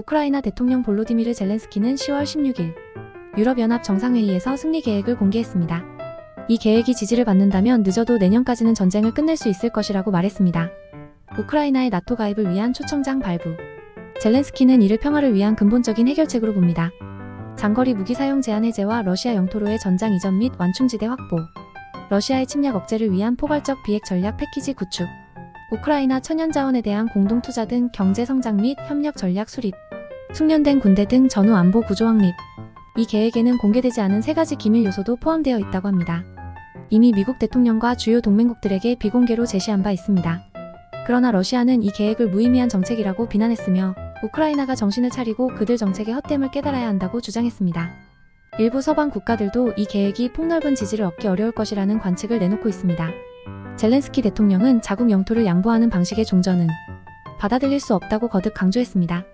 우크라이나 대통령 볼로디미르 젤렌스키는 10월 16일 유럽연합 정상회의에서 승리 계획을 공개했습니다. 이 계획이 지지를 받는다면 늦어도 내년까지는 전쟁을 끝낼 수 있을 것이라고 말했습니다. 우크라이나의 나토 가입을 위한 초청장 발부. 젤렌스키는 이를 평화를 위한 근본적인 해결책으로 봅니다. 장거리 무기 사용 제한 해제와 러시아 영토로의 전장 이전 및 완충지대 확보. 러시아의 침략 억제를 위한 포괄적 비핵 전략 패키지 구축. 우크라이나 천연 자원에 대한 공동 투자 등 경제 성장 및 협력 전략 수립. 숙련된 군대 등 전후 안보 구조 확립. 이 계획에는 공개되지 않은 세 가지 기밀 요소도 포함되어 있다고 합니다. 이미 미국 대통령과 주요 동맹국들에게 비공개로 제시한 바 있습니다. 그러나 러시아는 이 계획을 무의미한 정책이라고 비난했으며 우크라이나가 정신을 차리고 그들 정책의 헛됨을 깨달아야 한다고 주장했습니다. 일부 서방 국가들도 이 계획이 폭넓은 지지를 얻기 어려울 것이라는 관측을 내놓고 있습니다. 젤렌스키 대통령은 자국 영토를 양보하는 방식의 종전은 받아들일 수 없다고 거듭 강조했습니다.